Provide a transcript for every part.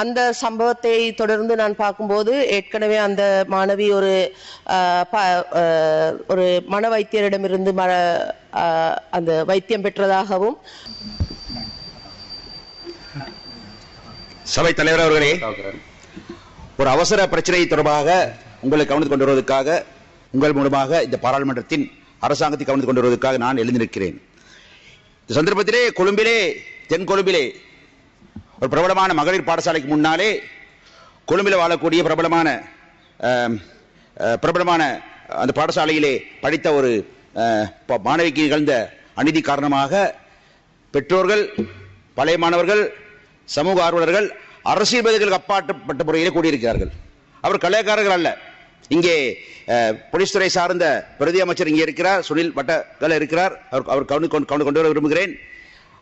அந்த சம்பவத்தை தொடர்ந்து நான் பார்க்கும்போது ஏற்கனவே அந்த மாணவி ஒரு ஒரு மன வைத்தியரிடமிருந்து ம அந்த வைத்தியம் பெற்றதாகவும். சபை தலைவர் அவர்களே ஒரு அவசர பிரச்சனை தொடர்பாக உங்களை கவனித்துக் கொண்டு வருவதற்காக உங்கள் மூலமாக இந்த பாராளுமன்றத்தின் அரசாங்கத்தை கவனித்துக் கொண்டு வருவதற்காக நான் எழுந்திருக்கிறேன். இந்த சந்தர்ப்பத்திலே கொழும்பிலே தென் கொழும்பிலே ஒரு பிரபலமான மகளிர் பாடசாலைக்கு முன்னாலே கொழும்பில் வாழக்கூடிய பிரபலமான பிரபலமான அந்த பாடசாலையிலே படித்த ஒரு ப- மாணவிக்கு நிகழ்ந்த அநீதி காரணமாக பெற்றோர்கள் பழைய மாணவர்கள் சமூக ஆர்வலர்கள் அரசியல்வாதிகளுக்கு அப்பாற்பட்ட முறையிலே கூடியிருக்கிறார்கள். அவர் கலையக்காரர்கள் அல்ல. இங்கே போலீஸ் துறை சார்ந்த பிரதி அமைச்சர் இங்கே இருக்கிறார் சுனில் வட்டகல இருக்கிறார். அவர் அவர் கவனி கொண்டு கொண்டு வர விரும்புகிறேன்.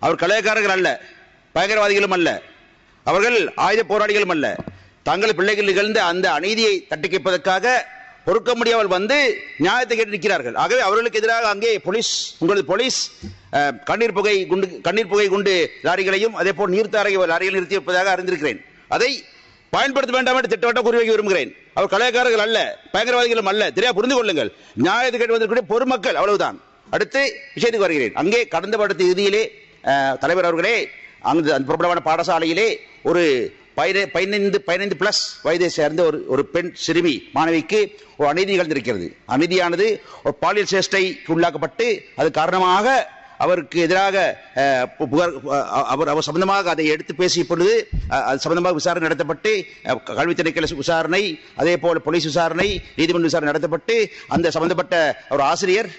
அவர் கலையக்காரர்கள் அல்ல பயங்கரவாதிகளும் அல்ல. அவர்கள் ஆயுத போராளிகளும் அல்ல. தங்கள் பிள்ளைகள் நிகழ்ந்த அந்த அநீதியை தட்டி கேட்பதற்காக பொறுக்க முடியாமல் வந்து நியாயத்தை கேட்டு நிற்கிறார்கள். ஆகவே அவர்களுக்கு எதிராக அங்கே போலீஸ் உங்களது போலீஸ் கண்ணீர் புகை குண்டு கண்ணீர் புகை குண்டு லாரிகளையும் அதே போல் நீர்த்தாரை லாரிகள் நிறுத்தி இருப்பதாக அறிந்திருக்கிறேன். அதை பயன்படுத்த வேண்டாம் என்று திட்டவட்டம் குறிவைக்க விரும்புகிறேன். அவர் கலையக்காரர்கள் அல்ல பயங்கரவாதிகளும் அல்ல. தெரியா புரிந்து கொள்ளுங்கள். நியாயத்தை கேட்டு வந்திருக்கிற பொதுமக்கள் அவ்வளவுதான். அடுத்து விஷயத்துக்கு வருகிறேன். அங்கே கடந்த வருடத்து இறுதியிலே தலைவர் அவர்களே அங்கு அந்த பிரபலமான பாடசாலையிலே ஒரு பதினை- பதினைந்து பதினைந்து பிளஸ் வயதை சேர்ந்த ஒரு ஒரு பெண் சிறுமி மாணவிக்கு ஒரு அநீதி நிகழ்ந்திருக்கிறது. அநீதியானது ஒரு பாலியல் சேஷ்டைக்கு உள்ளாக்கப்பட்டு அது காரணமாக அவருக்கு எதிராக புகார் அவர் அவர் சம்பந்தமாக அதை எடுத்து பேசிய பொழுது அது சம்பந்தமாக விசாரணை நடத்தப்பட்டு கல்வி திணைக்கள விசாரணை அதே போல் போலீஸ் விசாரணை நீதிமன்ற விசாரணை நடத்தப்பட்டு அந்த சம்பந்தப்பட்ட ஒரு ஆசிரியர்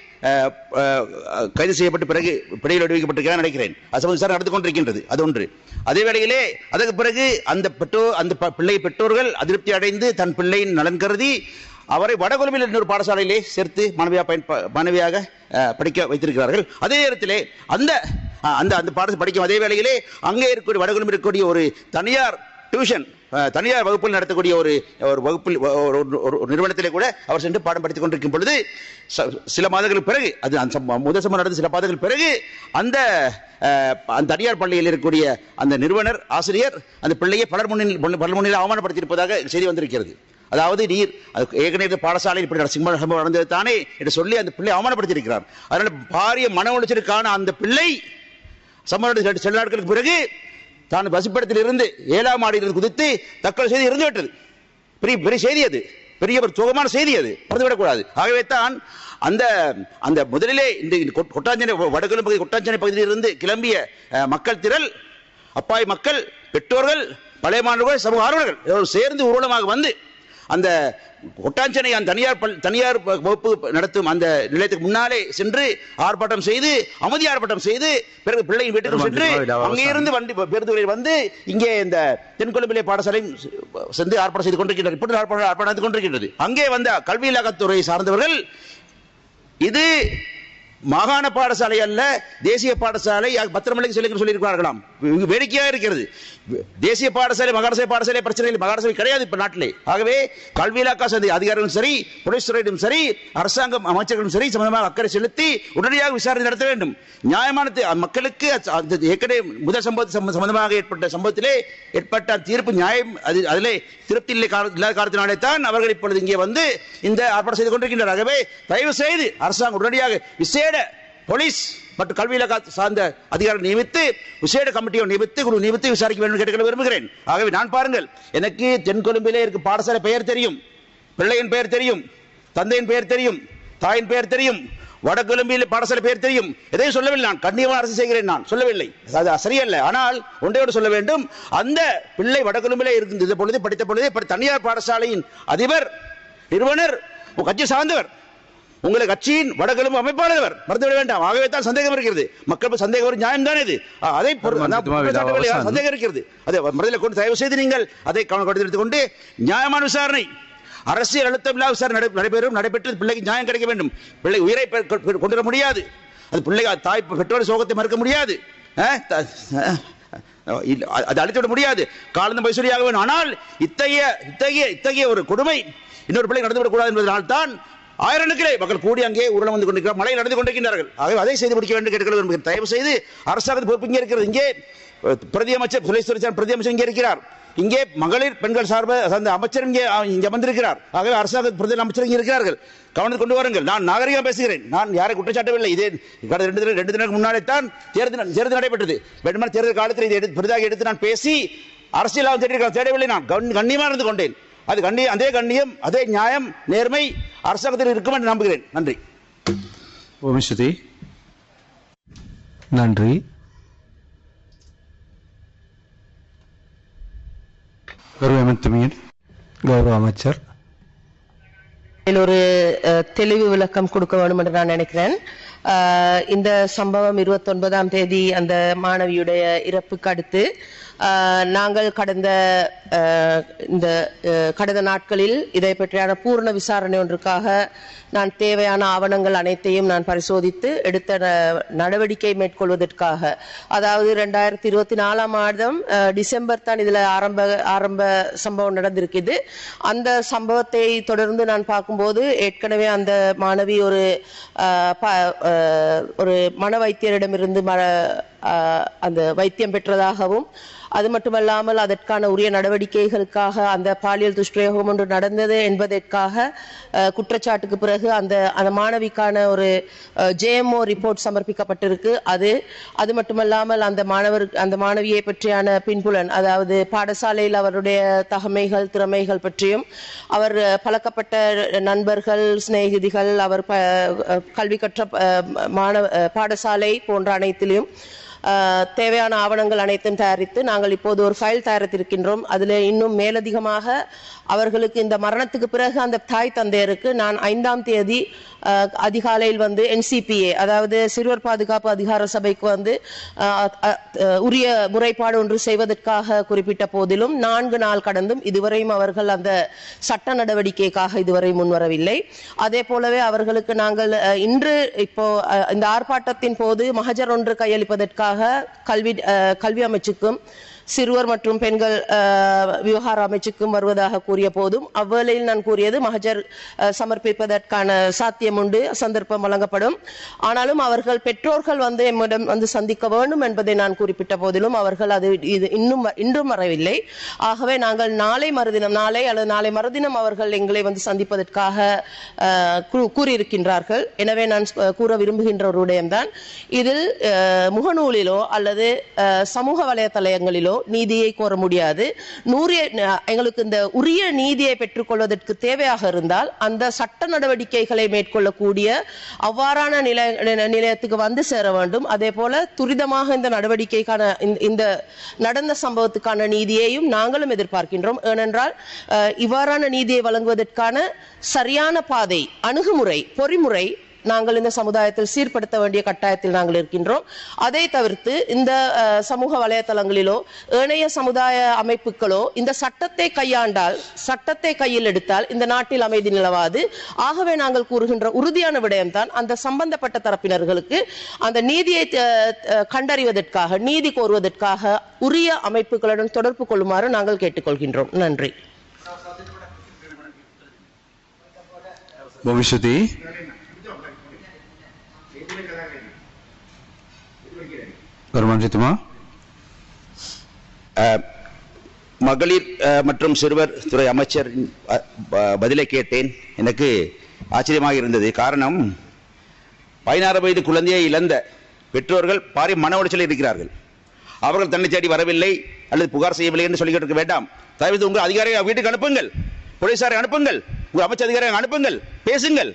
கைது செய்யப்பட்ட பிறகு பிணையில் விடுவிக்கப்பட்டிருக்கிறார் நினைக்கிறேன். அது சம்பந்த விசாரணை நடந்து கொண்டிருக்கின்றது. அது ஒன்று. அதே வேளையிலே அதற்கு பிறகு அந்த பெற்றோர் அந்த ப- பிள்ளை பெற்றோர்கள் அதிருப்தி அடைந்து தன் பிள்ளையின் நலன் கருதி அவரை வடகொழும்பில் இன்னொரு பாடசாலையிலே சேர்த்து மாணவியாக பயன் மனைவியாக மாணவியாக படிக்க வைத்திருக்கிறார்கள். அதே நேரத்திலே அந்த அந்த அந்த பாடத்தை படிக்கும் அதே வேளையிலே அங்கே இருக்கக்கூடிய வடகொழும்பில் இருக்கக்கூடிய ஒரு தனியார் டியூஷன். தனியார் வகுப்பில் நடத்தக்கூடிய ஒரு ஒரு வகுப்பில் ஒரு- ஒரு- ஒரு நிறுவனத்திலே கூட அவர் சென்று பாடம் படித்துக் கொண்டிருக்கும் பொழுது ச- சில மாதங்களுக்கு பிறகு அது அந்த முதல் சம்பவம் நடந்த சில மாதங்களுக்கு பிறகு அந்த அந்த தனியார் பள்ளியில் இருக்கக்கூடிய அந்த நிறுவனர் ஆசிரியர் அந்த பிள்ளையை பலர் முன்னில் பலர் முன்னில் அவமானப்படுத்தியிருப்பதாக செய்தி வந்திருக்கிறது. அதாவது நீர் அது ஏற்கனவே பாடசாலையில் இப்படி நட- சிம்ம சம்பவம் நடந்தது தானே என்று சொல்லி அந்த பிள்ளை அவமானப்படுத்தியிருக்கிறார். அதனால் பாரிய மன உளைச்சலுக்கான அந்த பிள்ளை சம்பவம் சில நாட்களுக்கு பிறகு தான் வசிப்பிடத்தில் இருந்து ஏழாம் மாடியில் குதித்து தற்கொலை செய்து இருந்து விட்டது பெரிய பெரிய செய்தி அது. பெரிய ஒரு சுகமான செய்தி அது. மறந்துவிடக்கூடாது. ஆகவே தான் அந்த அந்த முதலிலே இந்த கொட்டாஞ்சனை வடகிழக்கு பகுதி கொட்டாஞ்சனை பகுதியிலிருந்து கிளம்பிய மக்கள் திரள் அப்பாய் மக்கள் பெற்றோர்கள் பழைய மாணவர்கள் சமூக ஆர்வலர்கள் சேர்ந்து ஊர்வலமாக வந்து அந்த கொட்டாஞ்சனை அந்த தனியார் தனியார் வ- வகுப்பு நடத்தும் அந்த நிலையத்துக்கு முன்னாலே சென்று ஆர்ப்பாட்டம் செய்து அமைதி ஆர்ப்பாட்டம் செய்து பிறகு பிள்ளையின் வீட்டுக்கு சென்று அங்கே இருந்து வண்டி பேருந்துகளில் வந்து இங்கே இந்த தென்கொழும்பிலே பாடசாலையும் சென்று ஆர்ப்பாட்டம் செய்து கொண்டிருக்கின்றது. இப்படி ஆர்ப்பாட்டம் ஆர்ப்பாட்டம் நடந்து கொண்டிருக்கின்றது. அங்கே வந்த கல்வி இலாக்கத்துறை சார்ந்தவர்கள் இது மாகாண பாடசாலை அல்ல தேசிய பாடசாலை பத்திரமலைக்கு சொல்லி சொல்லியிருக்கிறார்களாம். வேடிக்கையாக இருக்கிறது. தேசிய பாடசாலை மகாராஷ்டிர பாடசாலை பிரச்சனை இல்லை கிடையாது இப்ப நாட்டிலே. ஆகவே கல்வி இலாக்கா சந்தை அதிகாரிகளும் சரி போலீஸ் சரி அரசாங்கம் அமைச்சர்களும் சரி சம்பந்தமாக அக்கறை செலுத்தி உடனடியாக விசாரணை நடத்த வேண்டும். நியாயமான மக்களுக்கு அந்த ஏற்கனவே முதல் சம்பவத்து சம்பந்தமாக ஏற்பட்ட சம்பவத்திலே ஏற்பட்ட தீர்ப்பு நியாயம் அது அதிலே திருப்தி இல்லை இல்லாத காரணத்தினாலே தான் அவர்கள் இப்பொழுது இங்கே வந்து இந்த ஆர்ப்பாட்டம் செய்து கொண்டிருக்கின்றனர். ஆகவே தயவு செய்து அரசாங்கம் உடனடியாக விசேட போலீஸ் மற்றும் கல்வி இலாக்கா சார்ந்த அதிகாரிகள் நியமித்து விசேட கமிட்டியை நியமித்து குழு நியமித்து விசாரிக்க வேண்டும் என்று விரும்புகிறேன். ஆகவே நான் பாருங்கள் எனக்கு தென்கொழும்பிலே இருக்கு பாடசாலை பெயர் தெரியும் பிள்ளையின் பெயர் தெரியும் தந்தையின் பெயர் தெரியும் தாயின் பெயர் தெரியும் வடகொழும்பியில் பாடசாலை பெயர் தெரியும். எதையும் சொல்லவில்லை நான் கண்டிப்பாக அரசு செய்கிறேன் நான் சொல்லவில்லை. அது சரியல்ல. ஆனால் ஒன்றையோடு சொல்ல வேண்டும் அந்த பிள்ளை வடகொழும்பிலே இருந்த பொழுது படித்த பொழுது தனியார் பாடசாலையின் அதிபர் நிறுவனர் கட்சி சார்ந்தவர் உங்களை கட்சியின் வடகிழமை அமைப்பாளர். மறந்துவிட வேண்டாம். ஆகவே தான் சந்தேகம் இருக்கிறது. மக்கள் சந்தேகம் ஒரு நியாயம் தானே இது? அதை சந்தேகம் இருக்கிறது. அதை மனதில் கொண்டு தயவு செய்து நீங்கள் அதை கவனம் கொண்டு நியாயமான விசாரணை. அரசியல் அழுத்தம் இல்லாத விசாரணை நடை- நடைபெறும் நடைபெற்று பிள்ளைக்கு நியாயம் கிடைக்க வேண்டும். பிள்ளை உயிரை கொண்டு வர முடியாது. அது பிள்ளை தாய் பெற்றோர் சோகத்தை மறுக்க முடியாது. அது- அழித்து விட முடியாது. காலந்த பைசூரியாக வேண்டும். ஆனால் இத்தகைய இத்தகைய இத்தகைய ஒரு கொடுமை இன்னொரு பிள்ளை நடந்துவிடக் கூடாது என்பதனால் தான் ஆயிரக்கணக்கிலே மக்கள் கூடி அங்கே உருளம் வந்து கொண்டிருக்கிறார் மழை நடந்து கொண்டிருக்கின்றார்கள். ஆகவே அதை செய்து முடிக்க வேண்டும் கேட்க விரும்புகிறேன் தயவு செய்து அரசாங்கத்து பொறுப்பு இங்கே இருக்கிறது. இங்கே பிரதியமைச்சர் பிரதி பிரதியமைச்சர் இங்கே இருக்கிறார். இங்கே மகளிர் பெண்கள் சார்பாக அந்த அமைச்சர் இங்கே இங்கே வந்திருக்கிறார். ஆகவே அரசாங்க பிரதம அமைச்சர் இங்கே இருக்கிறார்கள். கவனத்தில் கொண்டு வாருங்கள். நான் நாகரிகம் பேசுகிறேன். நான் யாரை குற்றச்சாட்டவில்லை இதே கடந்த ரெண்டு தினம் ரெண்டு தினம் முன்னாலே தான் தேர்தல் தேர்தல் நடைபெற்றது. வேண்டுமான தேர்தல் காலத்தில் இதை எடுத்து பெரிதாக எடுத்து நான் பேசி அரசியலாக தேடி தேடவில்லை. நான் கண்- கண்ணியமாக இருந்து கொண்டேன். அது கண்ணியம் அதே கண்ணியம் அதே நியாயம் நேர்மை அரசாங்கத்தில் இருக்கும் என்று நம்புகிறேன். நன்றி. நன்றி. கௌரவ அமைச்சர். ஒரு தெளிவு விளக்கம் கொடுக்க வேண்டும் என்று நான் நினைக்கிறேன். இந்த சம்பவம் இருபத்தி ஒன்பதாம் தேதி அந்த மாணவியுடைய இறப்புக்கு அடுத்து நாங்கள் கடந்த இந்த கடந்த நாட்களில் இதை பற்றியான பூர்ண விசாரணை ஒன்றுக்காக நான் தேவையான ஆவணங்கள் அனைத்தையும் நான் பரிசோதித்து எடுத்த ந- நடவடிக்கை மேற்கொள்வதற்காக. அதாவது ரெண்டாயிரத்தி இருபத்தி நாலாம் மாதம் டிசம்பர் தான் இதில் ஆரம்ப ஆரம்ப சம்பவம் நடந்திருக்குது. அந்த சம்பவத்தை தொடர்ந்து நான் பார்க்கும்போது ஏற்கனவே அந்த மாணவி ஒரு ப- ஒரு மன வைத்தியரிடமிருந்து ம அந்த வைத்தியம் பெற்றதாகவும் அது மட்டுமல்லாமல் அதற்கான உரிய நடவடிக்கைகளுக்காக அந்த பாலியல் துஷ்பிரயோகம் ஒன்று நடந்தது என்பதற்காக குற்றச்சாட்டுக்கு பிறகு அந்த அந்த மாணவிக்கான ஒரு ஜேஎம்ஓ ரிப்போர்ட் சமர்ப்பிக்கப்பட்டிருக்கு. அது அது மட்டுமல்லாமல் அந்த மாணவர் அந்த மாணவியை பற்றியான பின்புலன் அதாவது பாடசாலையில் அவருடைய தகமைகள் திறமைகள் பற்றியும் அவர் பழக்கப்பட்ட நண்பர்கள் சிநேகிதிகள் அவர் ப- கல்வி கற்ற மாணவ பாடசாலை போன்ற அனைத்திலும் தேவையான ஆவணங்கள் அனைத்தும் தயாரித்து நாங்கள் இப்போது ஒரு ஃபைல் தயாரித்திருக்கின்றோம். அதில் இன்னும் மேலதிகமாக அவர்களுக்கு இந்த மரணத்துக்கு பிறகு அந்த தாய் தந்தையருக்கு நான் ஐந்தாம் தேதி அதிகாலையில் வந்து என்சிபிஏ அதாவது சிறுவர் பாதுகாப்பு அதிகார சபைக்கு வந்து உரிய முறைப்பாடு ஒன்று செய்வதற்காக குறிப்பிட்ட போதிலும் நான்கு நாள் கடந்தும் இதுவரையும் அவர்கள் அந்த சட்ட நடவடிக்கைக்காக இதுவரை முன்வரவில்லை. அதே போலவே அவர்களுக்கு நாங்கள் இன்று இப்போ இந்த ஆர்ப்பாட்டத்தின் போது மகஜர் ஒன்று கையளிப்பதற்காக கல்வி கல்வி அமைச்சுக்கும் சிறுவர் மற்றும் பெண்கள் விவகார அமைச்சுக்கும் வருவதாக கூறிய போதும் அவ்வேளையில் நான் கூறியது மகஜர் சமர்ப்பிப்பதற்கான சாத்தியம் உண்டு சந்தர்ப்பம் வழங்கப்படும். ஆனாலும் அவர்கள் பெற்றோர்கள் வந்து எம்மிடம் வந்து சந்திக்க வேண்டும் என்பதை நான் குறிப்பிட்ட போதிலும் அவர்கள் அது இது இன்னும் வ- இன்றும் வரவில்லை. ஆகவே நாங்கள் நாளை மறுதினம் நாளை அல்லது நாளை மறுதினம் அவர்கள் எங்களை வந்து சந்திப்பதற்காக கூறியிருக்கின்றார்கள். எனவே நான் கூற விரும்புகின்ற ஒரு விடயம்தான். இதில் முகநூலிலோ அல்லது சமூக வலைத்தளங்களிலோ நீதியை கோர முடியாது. நூறு எங்களுக்கு இந்த உரிய நீதியை பெற்றுக்கொள்வதற்கு தேவையாக இருந்தால் அந்த சட்ட நடவடிக்கைகளை மேற்கொள்ளக்கூடிய அவ்வாறான நிலை நிலையத்துக்கு வந்து சேர வேண்டும். அதே போல துரிதமாக இந்த நடவடிக்கைக்கான இந்த- இந்த நடந்த சம்பவத்துக்கான நீதியையும் நாங்களும் எதிர்பார்க்கின்றோம். ஏனென்றால் இவ்வாறான நீதியை வழங்குவதற்கான சரியான பாதை அணுகுமுறை பொறிமுறை நாங்கள் இந்த சமுதாயத்தில் சீர்படுத்த வேண்டிய கட்டாயத்தில் நாங்கள் இருக்கின்றோம். அதை தவிர்த்து இந்த சமூக வலைதளங்களிலோ ஏனைய சமுதாய அமைப்புகளோ இந்த சட்டத்தை கையாண்டால் சட்டத்தை கையில் எடுத்தால் இந்த நாட்டில் அமைதி நிலவாது. ஆகவே நாங்கள் கூறுகின்ற உறுதியான விடயம்தான் அந்த சம்பந்தப்பட்ட தரப்பினர்களுக்கு அந்த நீதியை கண்டறிவதற்காக நீதி கோருவதற்காக உரிய அமைப்புகளுடன் தொடர்பு கொள்ளுமாறு நாங்கள் கேட்டுக்கொள்கின்றோம். நன்றி. பவிஷ்யதி கருமஞ்சித்துமா மகளிர் மற்றும் சிறுவர் துறை அமைச்சர் பதிலை கேட்டேன். எனக்கு ஆச்சரியமாக இருந்தது. காரணம் பதினாறு வயது குழந்தையை இழந்த பெற்றோர்கள் பாரி மன உளைச்சலில் இருக்கிறார்கள். அவர்கள் தன்னை தேடி வரவில்லை அல்லது புகார் செய்யவில்லை என்று சொல்லிக்கிட்டு வேண்டாம். தயவுது உங்கள் அதிகாரியை வீட்டுக்கு அனுப்புங்கள். போலீசாரை அனுப்புங்கள். உங்கள் அமைச்சர் அதிகாரியை அனுப்புங்கள். பேசுங்கள்.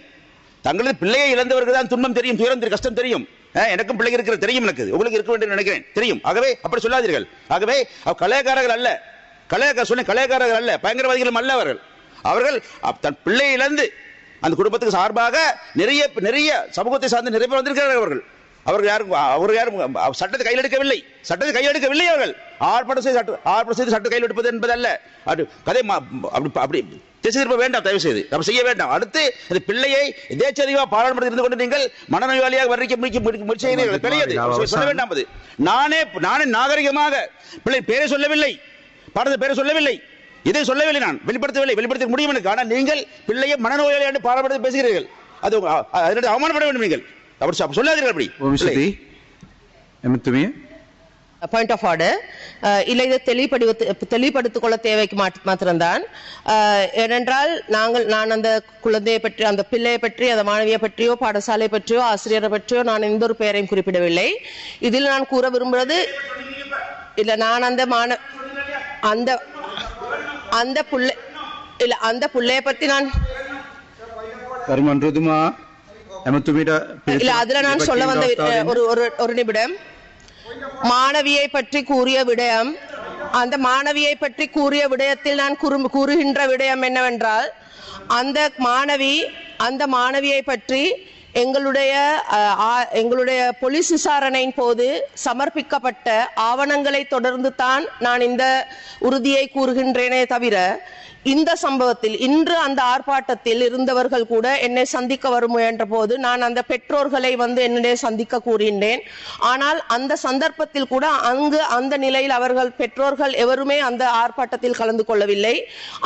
தங்களது பிள்ளையை இழந்தவர்கள் தான் துன்பம் தெரியும் துயரம் கஷ்டம் தெரியும். எனக்கும் பிள்ளைங்க இருக்கிற தெரியும் எனக்கு. உங்களுக்கு இருக்க வேண்டும் நினைக்கிறேன். தெரியும். ஆகவே அப்படி சொல்லாதீர்கள். ஆகவே அவ் கலையக்காரர்கள் அல்ல. கலையக்கார சொன்ன கலையக்காரர்கள் அல்ல. பயங்கரவாதிகளும் அல்ல அவர்கள். அவர்கள் தன் பிள்ளையை இழந்து அந்த குடும்பத்துக்கு சார்பாக நிறைய நிறைய சமூகத்தை சார்ந்து நிறைய பேர் வந்திருக்கிறார்கள் அவர்கள். அவர்கள் யாரும் அவர்கள் யாரும் சட்டத்தை கையில் எடுக்கவில்லை. சட்டத்தை கையில் எடுக்கவில்லை அவர்கள். ஆர்ப்பாட்டம் செய்து சட்ட ஆர்ப்பாட்டம் செய்து சட்டம் கையில் எடுப்பது என்பதல்ல. அது கதை அப்படி அப்படி திசை திருப்ப வேண்டாம் தயவு செய்து. நம்ம செய்ய வேண்டாம். அடுத்து இந்த பிள்ளையை எதேச்சதிகமாக பாராளுமன்றத்தில் இருந்து கொண்டு நீங்கள் மனநோயாளியாக வர்ணிக்க முடிக்க முயற்சி செய்கிறீர்கள். பெரியது சொல்ல வேண்டாம் அது. நானே நானே நாகரிகமாக பிள்ளை பேரை சொல்லவில்லை. பாடத்தை பேரை சொல்லவில்லை. இதை சொல்லவில்லை நான். வெளிப்படுத்தவில்லை. வெளிப்படுத்த முடியும் எனக்கு. ஆனால் நீங்கள் பிள்ளையை மனநோயாளி என்று பாராளுமன்றத்தில் பேசுகிறீர்கள். அது அதனுடைய அவமானப்பட வேண்டும் நீங்கள். தவறு சொல்லாதீர்கள் அப்படி. பாயிண்ட் ஆஃப் ஆர்டர் இல்லை இதை தெளிவுபடுத்த தெளிவுபடுத்திக் கொள்ள தேவைக்கு மாத்திரம்தான். ஏனென்றால் நாங்கள் நான் அந்த குழந்தையை பற்றி அந்த பிள்ளையை பற்றி அந்த மாணவியை பற்றியோ பாடசாலை பற்றியோ ஆசிரியரை பற்றியோ நான் எந்த ஒரு பெயரையும் குறிப்பிடவில்லை. இதில் நான் கூற விரும்புகிறது இல்லை நான் அந்த மாண அந்த அந்த பிள்ளை இல்லை அந்த பிள்ளையை பற்றி நான் இல்ல அதுல நான் சொல்ல வந்த ஒரு ஒரு ஒரு நிமிடம். மாணவியை பற்றி கூறிய விடயம் அந்த மாணவியை பற்றி கூறிய விடயத்தில் நான் கூறு- கூறுகின்ற விடயம் என்னவென்றால் அந்த மாணவி அந்த மாணவியை பற்றி எங்களுடைய எங்களுடைய போலீஸ் விசாரணையின் போது சமர்ப்பிக்கப்பட்ட ஆவணங்களை தொடர்ந்து தான் நான் இந்த உறுதியை கூறுகின்றேனே தவிர இந்த சம்பவத்தில் இன்று அந்த ஆர்ப்பாட்டத்தில் இருந்தவர்கள் கூட என்னை சந்திக்க வர முயன்ற போது நான் அந்த பெற்றோர்களை வந்து என்னுடைய சந்திக்க கூறினேன். ஆனால் அந்த சந்தர்ப்பத்தில் கூட அங்கு அந்த நிலையில் அவர்கள் பெற்றோர்கள் எவருமே அந்த ஆர்ப்பாட்டத்தில் கலந்து கொள்ளவில்லை.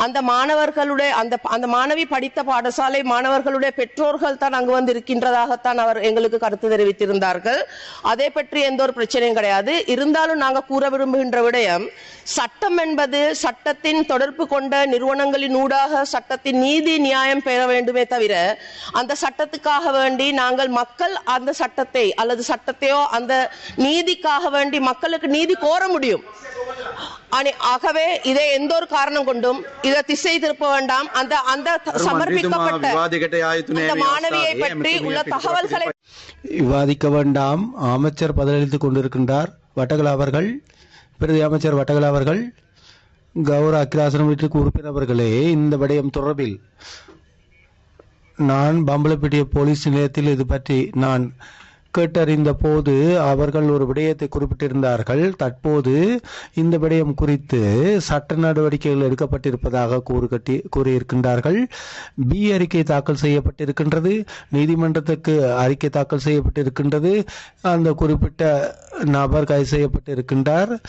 அந்த மாணவர்களுடைய அந்த அந்த மாணவி படித்த பாடசாலை மாணவர்களுடைய பெற்றோர்கள் தான் அங்கு வந்து இருக்கின்றதாகத்தான் அவர் எங்களுக்கு கருத்து தெரிவித்திருந்தார்கள். அதை பற்றி எந்த ஒரு பிரச்சனையும் கிடையாது. இருந்தாலும் நாங்கள் கூற விரும்புகின்ற விடயம் சட்டம் என்பது சட்டத்தின் தொடர்பு கொண்ட நிறுவனங்களின் ஊடாக சட்டத்தின் நீதி நியாயம் பெற வேண்டுமே தவிர அந்த சட்டத்துக்காக வேண்டி நாங்கள் மக்கள் அந்த சட்டத்தை அல்லது சட்டத்தையோ அந்த நீதிக்காக வேண்டி மக்களுக்கு நீதி கோர முடியும். ஆகவே இதை எந்த ஒரு காரணம் கொண்டும் இதை திசை திருப்ப வேண்டாம். அந்த அந்த சமர்ப்பிக்கப்பட்ட மாணவியை பற்றி உள்ள தகவல்களை விவாதிக்க வேண்டாம். அமைச்சர் பதிலளித்துக் கொண்டிருக்கின்றார் வட்டகல அவர்கள். பிரதி அமைச்சர் வட்டகல அவர்கள். கௌர அக்கிராசனம் வீட்டுக்கு உறுப்பினர்களே இந்த விடயம் தொடர்பில் நான் பம்பலப்பட்டிய போலீஸ் நிலையத்தில் இது பற்றி நான் கேட்டறிந்த போது அவர்கள் ஒரு விடயத்தை குறிப்பிட்டிருந்தார்கள். தற்போது இந்த விடயம் குறித்து சட்ட நடவடிக்கைகள் எடுக்கப்பட்டிருப்பதாக கூறுகட்டி கூறியிருக்கின்றார்கள். பி அறிக்கை தாக்கல் செய்யப்பட்டிருக்கின்றது. நீதிமன்றத்துக்கு அறிக்கை தாக்கல் செய்யப்பட்டிருக்கின்றது. அந்த குறிப்பிட்ட நபர் கைது செய்யப்பட்டிருக்கின்றார்.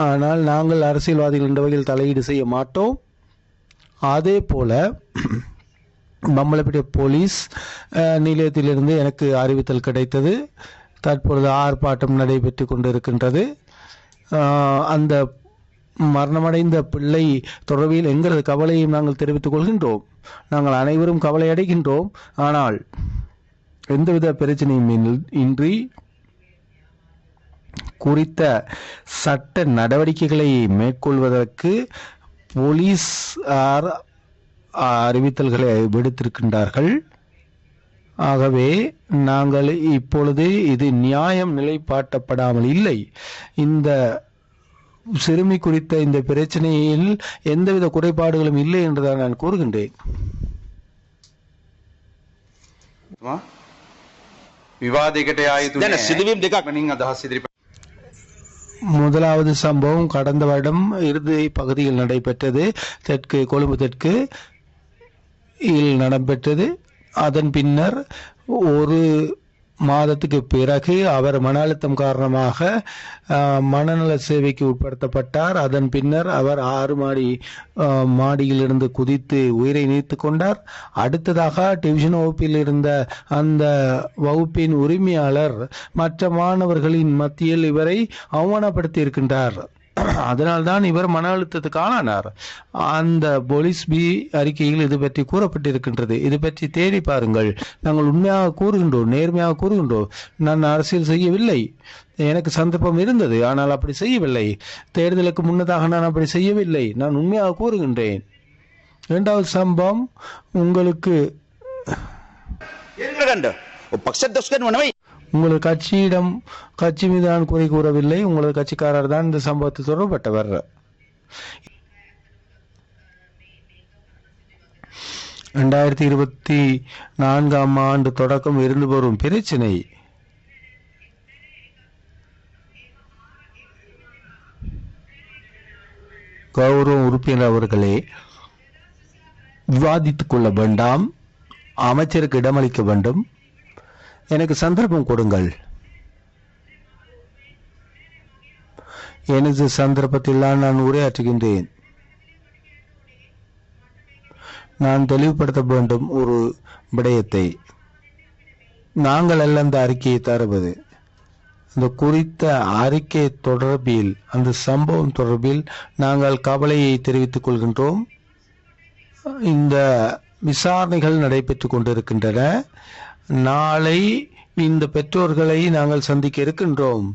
ஆனால் நாங்கள் அரசியல்வாதிகள் என்ற வகையில் தலையீடு செய்ய மாட்டோம். அதே போல பம்பலப்பட்டி போலீஸ் நிலையத்திலிருந்து எனக்கு அறிவித்தல் கிடைத்தது. தற்பொழுது ஆர்ப்பாட்டம் நடைபெற்று கொண்டிருக்கின்றது. அந்த மரணமடைந்த பிள்ளை தொடர்பில் எங்களது கவலையும் நாங்கள் தெரிவித்துக் கொள்கின்றோம். நாங்கள் அனைவரும் கவலை அடைகின்றோம். ஆனால் எந்தவித பிரச்சனையும் இன்றி குறித்த சட்ட நடவடிக்கைகளை மேற்கொள்வதற்கு போலீசார் அறிவித்தல்களை விடுத்திருக்கின்றார்கள் ஆகவே நாங்கள் இப்பொழுது இது நியாயம் நிலைப்பாட்டப்படாமல் இல்லை இந்த சிறுமி குறித்த இந்த பிரச்சனையில் எந்தவித குறைபாடுகளும் இல்லை என்றுதான் நான் கூறுகின்றேன் විවාදයකට ආයුතු දැන් සිදුවීම් දෙකක් මනින් අදහස් ඉදිරිපත් முதலாவது சம்பவம் கடந்த வருடம் இறுதி பகுதியில் நடைபெற்றது. தெற்கு கொழும்பு தெற்கு இல் நடைபெற்றது. அதன் பின்னர் ஒரு மாதத்துக்கு பிறகு அவர் மன அழுத்தம் காரணமாக மனநல சேவைக்கு உட்படுத்தப்பட்டார். அதன் பின்னர் அவர் ஆறு மாடி மாடியிலிருந்து குதித்து உயிரை நீத்து கொண்டார். அடுத்ததாக டிவிஷன் வகுப்பில் இருந்த அந்த வகுப்பின் உரிமையாளர் மற்ற மாணவர்களின் மத்தியில் இவரை அவமானப்படுத்தி இருக்கின்றார் அதனால்தான் இவர் மன அழுத்தத்துக்கு ஆளானார் அந்த போலீஸ் பி அறிக்கையில் இது பற்றி கூறப்பட்டிருக்கின்றது. இது பற்றி தேடி பாருங்கள். நாங்கள் உண்மையாக கூறுகின்றோம் நேர்மையாக கூறுகின்றோம். நான் அரசியல் செய்யவில்லை. எனக்கு சந்தர்ப்பம் இருந்தது ஆனால் அப்படி செய்யவில்லை. தேர்தலுக்கு முன்னதாக நான் அப்படி செய்யவில்லை. நான் உண்மையாக கூறுகின்றேன். இரண்டாவது சம்பவம் உங்களுக்கு உங்களது கட்சியிடம் கட்சி மீது நான் குறை கூறவில்லை உங்களது கட்சிக்காரர் தான் இந்த சம்பவத்தில் தொடர்பட்டவர் ரெண்டாயிரத்தி இருபத்தி நான்காம் ஆண்டு தொடக்கம் இருந்து வரும் பிரச்சினை. கௌரவ உறுப்பினர் அவர்களே விவாதித்துக் கொள்ள வேண்டாம். அமைச்சருக்கு இடமளிக்க வேண்டும். எனக்கு சந்தர்ப்பம் கொடுங்கள். எனது சந்தர்ப்பத்தில் தான் நான் உரையாற்றுகின்றேன். நான் தெளிவுபடுத்த வேண்டும் ஒரு விடயத்தை. நாங்கள் அல்ல அந்த அறிக்கையை தருவது. அந்த குறித்த அறிக்கை தொடர்பில் அந்த சம்பவம் தொடர்பில் நாங்கள் கவலையை தெரிவித்துக் கொள்கின்றோம். இந்த விசாரணைகள் நடைபெற்று கொண்டிருக்கின்றன. நாளை இந்த பெற்றோர்களை நாங்கள் சந்திக்க இருக்கின்றோம்.